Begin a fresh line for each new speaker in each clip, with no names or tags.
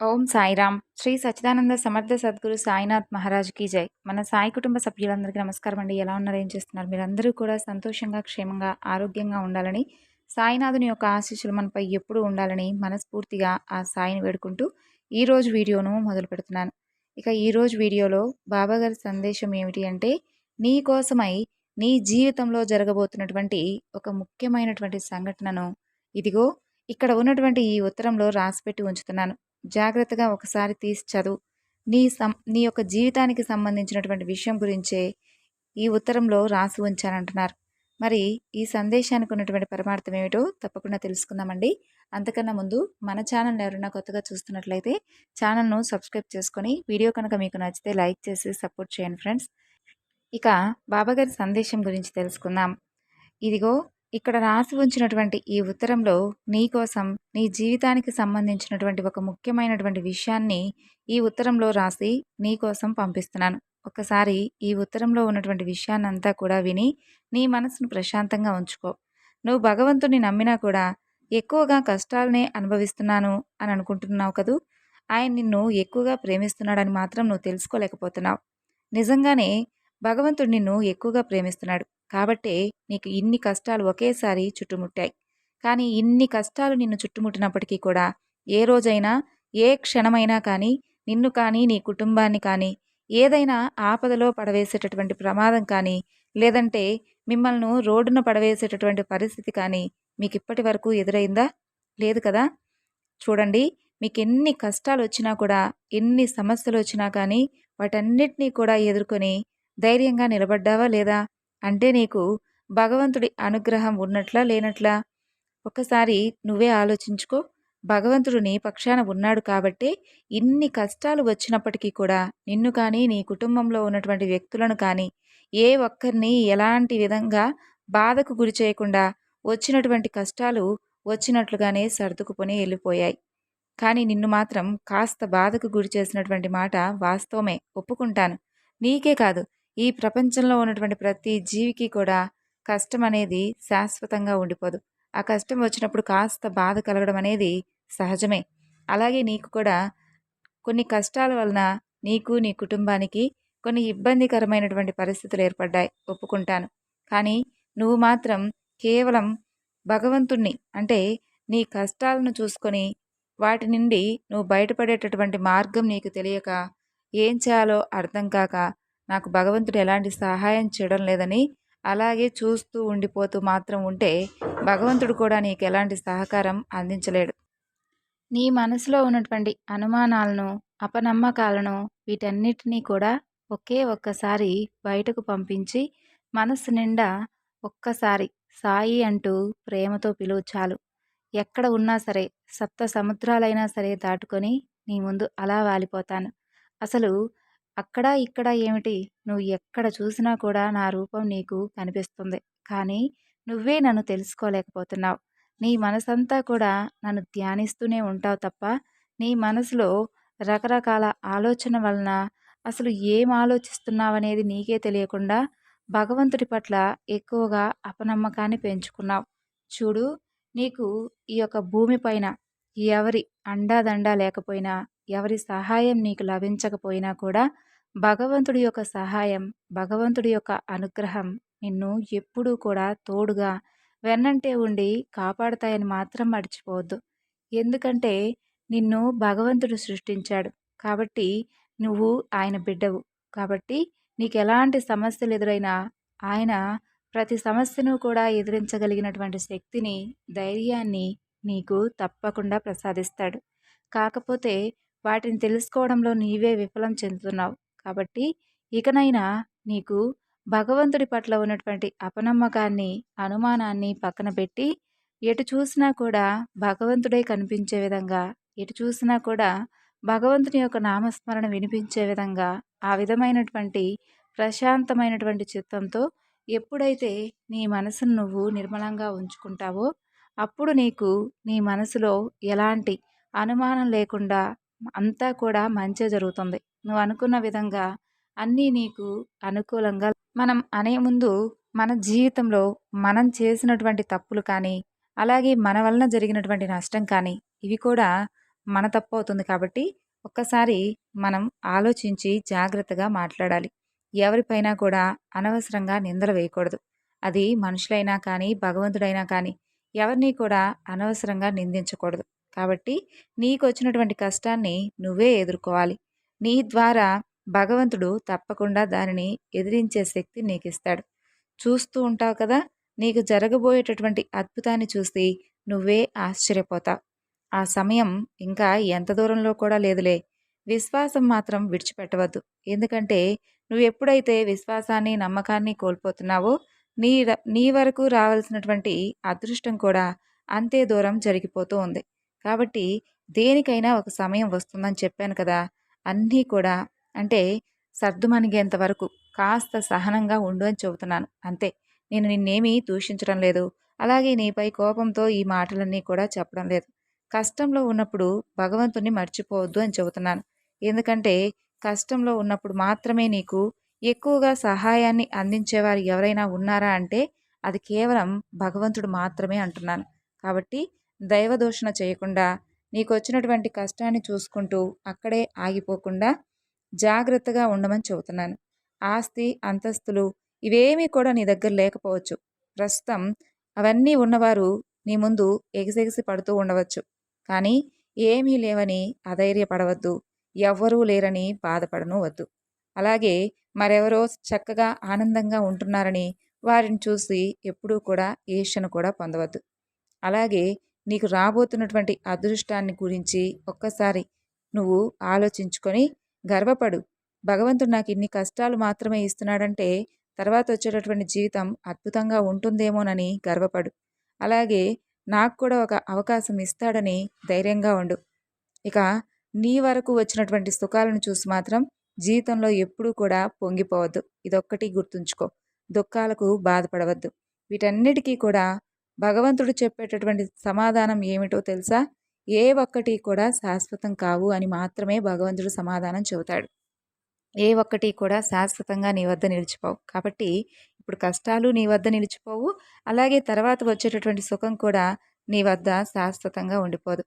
ఓం సాయిరామ్. శ్రీ సచ్చిదానంద సమర్థ సద్గురు సాయినాథ్ మహారాజ్కి జై. మన సాయి కుటుంబ సభ్యులందరికీ నమస్కారం అండి. ఎలా ఉన్నారు? ఏం చేస్తున్నారు? మీరందరూ కూడా సంతోషంగా క్షేమంగా ఆరోగ్యంగా ఉండాలని సాయినాథుని యొక్క ఆశీస్సులు మనపై ఎప్పుడూ ఉండాలని మనస్ఫూర్తిగా ఆ సాయిని వేడుకుంటూ ఈరోజు వీడియోను మొదలు పెడుతున్నాను. ఇక ఈరోజు వీడియోలో బాబాగారి సందేశం ఏమిటి అంటే నీ కోసమై నీ జీవితంలో జరగబోతున్నటువంటి ఒక ముఖ్యమైనటువంటి సంఘటనను ఇదిగో ఇక్కడ ఉన్నటువంటి ఈ ఉత్తరంలో రాసిపెట్టి ఉంచుతున్నాను. జాగ్రత్తగా ఒకసారి తీసి చదువు. నీ సం నీ యొక్క జీవితానికి సంబంధించినటువంటి విషయం గురించే ఈ ఉత్తరంలో రాసి ఉంచానంటున్నారు. మరి ఈ సందేశానికి ఉన్నటువంటి పరమార్థం ఏమిటో తప్పకుండా తెలుసుకుందామండి. అంతకన్నా ముందు మన ఛానల్ ఎవరైనా కొత్తగా చూస్తున్నట్లయితే ఛానల్ను సబ్స్క్రైబ్ చేసుకొని వీడియో కనుక మీకు నచ్చితే లైక్ చేసి సపోర్ట్ చేయండి ఫ్రెండ్స్. ఇక బాబాగారి సందేశం గురించి తెలుసుకుందాం. ఇదిగో ఇక్కడ రాసి ఉంచినటువంటి ఈ ఉత్తరంలో నీ కోసం నీ జీవితానికి సంబంధించినటువంటి ఒక ముఖ్యమైనటువంటి విషయాన్ని ఈ ఉత్తరంలో రాసి నీ కోసం పంపిస్తున్నాను. ఒకసారి ఈ ఉత్తరంలో ఉన్నటువంటి విషయాన్నంతా కూడా విని నీ మనసును ప్రశాంతంగా ఉంచుకో. నువ్వు భగవంతుని నమ్మినా కూడా ఎక్కువగా కష్టాలనే అనుభవిస్తున్నాను అని అనుకుంటున్నావు కదూ? ఆయన నిన్ను ఎక్కువగా ప్రేమిస్తున్నాడని మాత్రం నువ్వు తెలుసుకోలేకపోతున్నావు. నిజంగానే భగవంతుడు నిన్ను ఎక్కువగా ప్రేమిస్తున్నాడు. కాబట్టే నీకు ఇన్ని కష్టాలు ఒకేసారి చుట్టుముట్టాయి. కానీ ఇన్ని కష్టాలు నిన్ను చుట్టుముట్టినప్పటికీ కూడా ఏ రోజైనా ఏ క్షణమైనా కానీ నిన్ను కానీ నీ కుటుంబాన్ని కానీ ఏదైనా ఆపదలో పడవేసేటటువంటి ప్రమాదం కానీ లేదంటే మిమ్మల్ని రోడ్డున పడవేసేటటువంటి పరిస్థితి కానీ మీకు ఇప్పటి వరకు ఎదురైందా? లేదు కదా? చూడండి మీకు ఎన్ని కష్టాలు వచ్చినా కూడా ఎన్ని సమస్యలు వచ్చినా కానీ వాటన్నిటినీ కూడా ఎదుర్కొని ధైర్యంగా నిలబడ్డావా లేదా? అంటే నీకు భగవంతుడి అనుగ్రహం ఉన్నట్లా లేనట్లా? ఒకసారి నువ్వే ఆలోచించుకో. భగవంతుడు నీ పక్షాన ఉన్నాడు కాబట్టి ఇన్ని కష్టాలు వచ్చినప్పటికీ కూడా నిన్ను కానీ నీ కుటుంబంలో ఉన్నటువంటి వ్యక్తులను కానీ ఏ ఒక్కరిని ఎలాంటి విధంగా బాధకు గురి చేయకుండా వచ్చినటువంటి కష్టాలు వచ్చినట్లుగానే సర్దుకుపోని వెళ్ళిపోయాయి. కానీ నిన్ను మాత్రం కాస్త బాధకు గురి చేసినటువంటి మాట వాస్తవమే. ఒప్పుకుంటాను. నీకే కాదు. ఈ ప్రపంచంలో ఉన్నటువంటి ప్రతి జీవికి కూడా కష్టం అనేది శాశ్వతంగా ఉండిపోదు. ఆ కష్టం వచ్చినప్పుడు కాస్త బాధ కలగడం అనేది సహజమే. అలాగే నీకు కూడా కొన్ని కష్టాల వలన నీకు నీ కుటుంబానికి కొన్ని ఇబ్బందికరమైనటువంటి పరిస్థితులు ఏర్పడ్డాయి. ఒప్పుకుంటాను. కానీ నువ్వు మాత్రం కేవలం భగవంతుణ్ణి అంటే నీ కష్టాలను చూసుకొని వాటి నుండి నువ్వు బయటపడేటటువంటి మార్గం నీకు తెలియక ఏం చేయాలో అర్థం కాక నాకు భగవంతుడు ఎలాంటి సహాయం చేయడం లేదని అలాగే చూస్తూ ఉండిపోతూ మాత్రం ఉంటే భగవంతుడు కూడా నీకు ఎలాంటి సహకారం అందించలేడు. నీ మనసులో ఉన్నటువంటి అనుమానాలను అపనమ్మకాలను వీటన్నిటినీ కూడా ఒకే ఒక్కసారి బయటకు పంపించి మనసు నిండా ఒక్కసారి సాయి అంటూ ప్రేమతో పిలువు చాలు. ఎక్కడ ఉన్నా సరే సప్త సముద్రాలైనా సరే దాటుకొని నీ ముందు అలా వాలిపోతాను. అసలు అక్కడ ఇక్కడ ఏమిటి? నువ్వు ఎక్కడ చూసినా కూడా నా రూపం నీకు కనిపిస్తుంది. కానీ నువ్వే నన్ను తెలుసుకోలేకపోతున్నావు. నీ మనసంతా కూడా నన్ను ధ్యానిస్తూనే ఉంటావు తప్ప నీ మనసులో రకరకాల ఆలోచన వలన అసలు ఏం ఆలోచిస్తున్నావనేది నీకే తెలియకుండా భగవంతుడి పట్ల ఎక్కువగా అపనమ్మకాన్ని పెంచుకున్నావు. చూడు నీకు ఈ యొక్క భూమిపైన ఎవరి అండాదండా లేకపోయినా ఎవరి సహాయం నీకు లభించకపోయినా కూడా భగవంతుడి యొక్క సహాయం భగవంతుడి యొక్క అనుగ్రహం నిన్ను ఎప్పుడూ కూడా తోడుగా వెన్నంటే ఉండి కాపాడుతాయని మాత్రం మర్చిపోవద్దు. ఎందుకంటే నిన్ను భగవంతుడు సృష్టించాడు కాబట్టి నువ్వు ఆయన బిడ్డవు. కాబట్టి నీకు ఎలాంటి సమస్యలు ఎదురైనా ఆయన ప్రతి సమస్యను కూడా ఎదిరించగలిగినటువంటి శక్తిని ధైర్యాన్ని నీకు తప్పకుండా ప్రసాదిస్తాడు. కాకపోతే వాటిని తెలుసుకోవడంలో నీవే విఫలం చెందుతున్నావు. కాబట్టి ఇకనైనా నీకు భగవంతుడి పట్ల ఉన్నటువంటి అపనమ్మకాన్ని అనుమానాన్ని పక్కన పెట్టి ఎటు చూసినా కూడా భగవంతుడే కనిపించే విధంగా ఎటు చూసినా కూడా భగవంతుని యొక్క నామస్మరణ వినిపించే విధంగా ఆ విధమైనటువంటి ప్రశాంతమైనటువంటి చిత్తంతో ఎప్పుడైతే నీ మనసును నువ్వు నిర్మలంగా ఉంచుకుంటావో అప్పుడు నీకు నీ మనసులో ఎలాంటి అనుమానం లేకుండా అంతా కూడా మంచి జరుగుతుంది. నువ్వు అనుకున్న విధంగా అన్నీ నీకు అనుకూలంగా మనం అనే ముందు మన జీవితంలో మనం చేసినటువంటి తప్పులు కానీ అలాగే మన వలన జరిగినటువంటి నష్టం కానీ ఇవి కూడా మన తప్పు అవుతుంది కాబట్టి ఒక్కసారి మనం ఆలోచించి జాగ్రత్తగా మాట్లాడాలి. ఎవరిపైనా కూడా అనవసరంగా నిందలు వేయకూడదు. అది మనుషులైనా కానీ భగవంతుడైనా కానీ ఎవరిని కూడా అనవసరంగా నిందించకూడదు. కాబట్టి నీకు వచ్చినటువంటి కష్టాన్ని నువ్వే ఎదుర్కోవాలి. నీ ద్వారా భగవంతుడు తప్పకుండా దానిని ఎదిరించే శక్తి నీకు ఇస్తాడు చూస్తూ ఉంటావు కదా నీకు జరగబోయేటటువంటి అద్భుతాన్ని చూసి నువ్వే ఆశ్చర్యపోతావు. ఆ సమయం ఇంకా ఎంత దూరంలో కూడా లేదులే. విశ్వాసం మాత్రం విడిచిపెట్టవద్దు. ఎందుకంటే నువ్వు ఎప్పుడైతే విశ్వాసాన్ని నమ్మకాన్ని కోల్పోతున్నావో నీ నీ వరకు రావాల్సినటువంటి అదృష్టం కూడా అంతే దూరం జరిగిపోతూ ఉంది. కాబట్టి దేనికైనా ఒక సమయం వస్తుందని చెప్పాను కదా! అన్నీ కూడా అంటే సర్దుమణిగేంత వరకు కాస్త సహనంగా ఉండు అని చెబుతున్నాను. అంతే. నేను నిన్నేమీ దూషించడం లేదు. అలాగే నీపై కోపంతో ఈ మాటలన్నీ కూడా చెప్పడం లేదు. కష్టంలో ఉన్నప్పుడు భగవంతుని మర్చిపోవద్దు అని చెబుతున్నాను. ఎందుకంటే కష్టంలో ఉన్నప్పుడు మాత్రమే నీకు ఎక్కువగా సహాయాన్ని అందించేవారు ఎవరైనా ఉన్నారా అంటే అది కేవలం భగవంతుడు మాత్రమే అంటున్నాను. కాబట్టి దైవదూషణ చేయకుండా నీకు వచ్చినటువంటి కష్టాన్ని చూసుకుంటూ అక్కడే ఆగిపోకుండా జాగ్రత్తగా ఉండమని చెబుతున్నాను. ఆస్తి అంతస్తులు ఇవేమీ కూడా నీ దగ్గర లేకపోవచ్చు. ప్రస్తుతం అవన్నీ ఉన్నవారు నీ ముందు ఎగిసెగిసి పడుతూ ఉండవచ్చు. కానీ ఏమీ లేవని అధైర్యపడవద్దు. ఎవ్వరూ లేరని బాధపడను వద్దు. అలాగే మరెవరో చక్కగా ఆనందంగా ఉంటున్నారని వారిని చూసి ఎప్పుడూ కూడా ఈర్షను కూడా పొందవద్దు. అలాగే నీకు రాబోతున్నటువంటి అదృష్టాన్ని గురించి ఒక్కసారి నువ్వు ఆలోచించుకొని గర్వపడు. భగవంతుడు నాకు ఇన్ని కష్టాలు మాత్రమే ఇస్తున్నాడంటే తర్వాత వచ్చేటటువంటి జీవితం అద్భుతంగా ఉంటుందేమోనని గర్వపడు. అలాగే నాకు కూడా ఒక అవకాశం ఇస్తాడని ధైర్యంగా ఉండు. ఇక నీ వరకు వచ్చినటువంటి సుఖాలను చూసి మాత్రం జీవితంలో ఎప్పుడూ కూడా పొంగిపోవద్దు. ఇదొక్కటి గుర్తుంచుకో. దుఃఖాలకు బాధపడవద్దు. వీటన్నిటికీ కూడా భగవంతుడు చెప్పేటటువంటి సమాధానం ఏమిటో తెలుసా? ఏ ఒక్కటి కూడా శాశ్వతం కావు అని మాత్రమే భగవంతుడు సమాధానం చెబుతాడు. ఏ ఒక్కటి కూడా శాశ్వతంగా నీ వద్ద నిలిచిపోవు. కాబట్టి ఇప్పుడు కష్టాలు నీ వద్ద నిలిచిపోవు. అలాగే తర్వాత వచ్చేటటువంటి సుఖం కూడా నీ వద్ద శాశ్వతంగా ఉండిపోదు.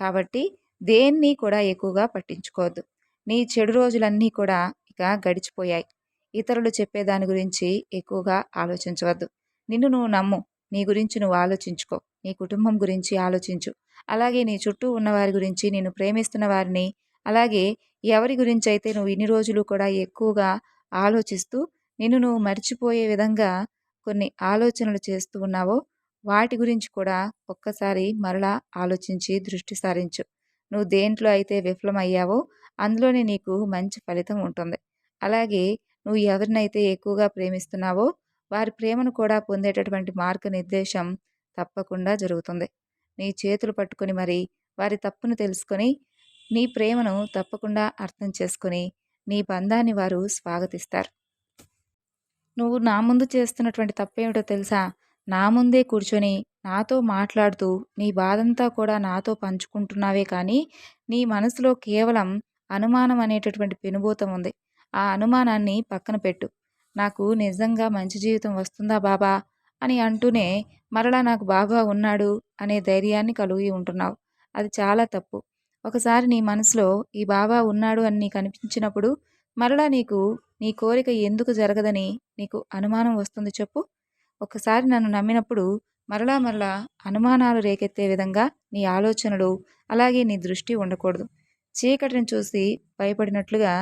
కాబట్టి దేన్ని కూడా ఎక్కువగా పట్టించుకోవద్దు. నీ చెడు రోజులన్నీ కూడా ఇక గడిచిపోయాయి. ఇతరులు చెప్పే దాని గురించి ఎక్కువగా ఆలోచించవద్దు. నిన్ను నువ్వు నమ్ము. నీ గురించి నువ్వు ఆలోచించుకో. నీ కుటుంబం గురించి ఆలోచించు. అలాగే నీ చుట్టూ ఉన్నవారి గురించి నేను ప్రేమిస్తున్న వారిని అలాగే ఎవరి గురించి అయితే నువ్వు ఇన్ని రోజులు కూడా ఎక్కువగా ఆలోచిస్తూ నిన్ను నువ్వు మర్చిపోయే విధంగా కొన్ని ఆలోచనలు చేస్తూ ఉన్నావో వాటి గురించి కూడా ఒక్కసారి మరలా ఆలోచించి దృష్టి సారించు. నువ్వు దేంట్లో అయితే విఫలమయ్యావో అందులోనే నీకు మంచి ఫలితం ఉంటుంది. అలాగే నువ్వు ఎవరినైతే ఎక్కువగా ప్రేమిస్తున్నావో వారి ప్రేమను కూడా పొందేటటువంటి మార్గనిర్దేశం తప్పకుండా జరుగుతుంది. నీ చేతులు పట్టుకొని మరి వారి తప్పును తెలుసుకొని నీ ప్రేమను తప్పకుండా అర్థం చేసుకొని నీ బంధాన్ని వారు స్వాగతిస్తారు. నువ్వు నా ముందు చేస్తున్నటువంటి తప్పేమిటో తెలుసా? నా ముందే కూర్చొని నాతో మాట్లాడుతూ నీ బాధంతా కూడా నాతో పంచుకుంటున్నావే కానీ నీ మనసులో కేవలం అనుమానం అనేటటువంటి పెనుభూతం ఉంది. ఆ అనుమానాన్ని పక్కన పెట్టు. నాకు నిజంగా మంచి జీవితం వస్తుందా బాబా? అని అంటూనే మరలా నాకు బాబా ఉన్నాడు అనే ధైర్యాన్ని కలిగి ఉంటున్నావు. అది చాలా తప్పు. ఒకసారి నీ మనసులో ఈ బాబా ఉన్నాడు అని నీకు అనిపించినప్పుడు మరలా నీకు నీ కోరిక ఎందుకు జరగదని నీకు అనుమానం వస్తుంది చెప్పు. ఒకసారి నన్ను నమ్మినప్పుడు మరలా మరలా అనుమానాలు రేకెత్తే విధంగా నీ ఆలోచనలు అలాగే నీ దృష్టి ఉండకూడదు. చీకటిని చూసి భయపడినట్లుగా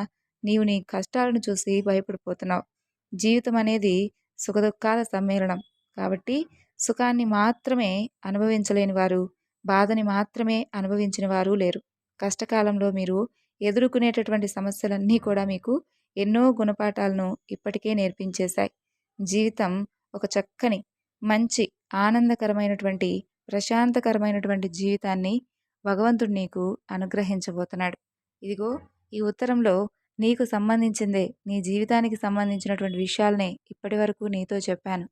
నీవు నీ కష్టాలను చూసి భయపడిపోతున్నావు. జీవితం అనేది సుఖదుఖాల సమ్మేళనం. కాబట్టి సుఖాన్ని మాత్రమే అనుభవించలేని వారు బాధని మాత్రమే అనుభవించిన వారు లేరు. కష్టకాలంలో మీరు ఎదుర్కొనేటటువంటి సమస్యలన్నీ కూడా మీకు ఎన్నో గుణపాఠాలను ఇప్పటికే నేర్పించేశాయి. జీవితం ఒక చక్కని మంచి ఆనందకరమైనటువంటి ప్రశాంతకరమైనటువంటి జీవితాన్ని భగవంతుడు నీకు అనుగ్రహించబోతున్నాడు. ఇదిగో ఈ ఉత్తరంలో నీకు సంబంధించిందే నీ జీవితానికి సంబంధించినటువంటి విషయాలనే ఇప్పటి వరకు నీతో చెప్పాను.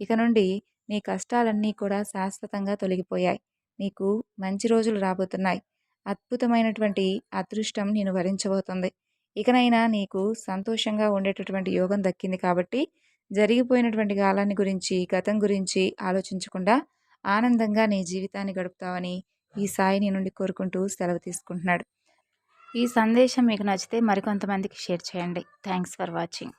ఇక నుండి నీ కష్టాలన్నీ కూడా శాశ్వతంగా తొలగిపోయాయి. నీకు మంచి రోజులు రాబోతున్నాయి. అద్భుతమైనటువంటి అదృష్టం నేను వరించబోతుంది. ఇకనైనా నీకు సంతోషంగా ఉండేటటువంటి యోగం దక్కింది కాబట్టి జరిగిపోయినటువంటి కాలాన్ని గురించి గతం గురించి ఆలోచించకుండా ఆనందంగా నీ జీవితాన్ని గడుపుతావని ఈ సాయి నుండి కోరుకుంటూ సెలవు తీసుకుంటున్నాడు. ఈ సందేశం మీకు నచ్చితే మరికొంతమందికి షేర్ చేయండి. Thanks for watching.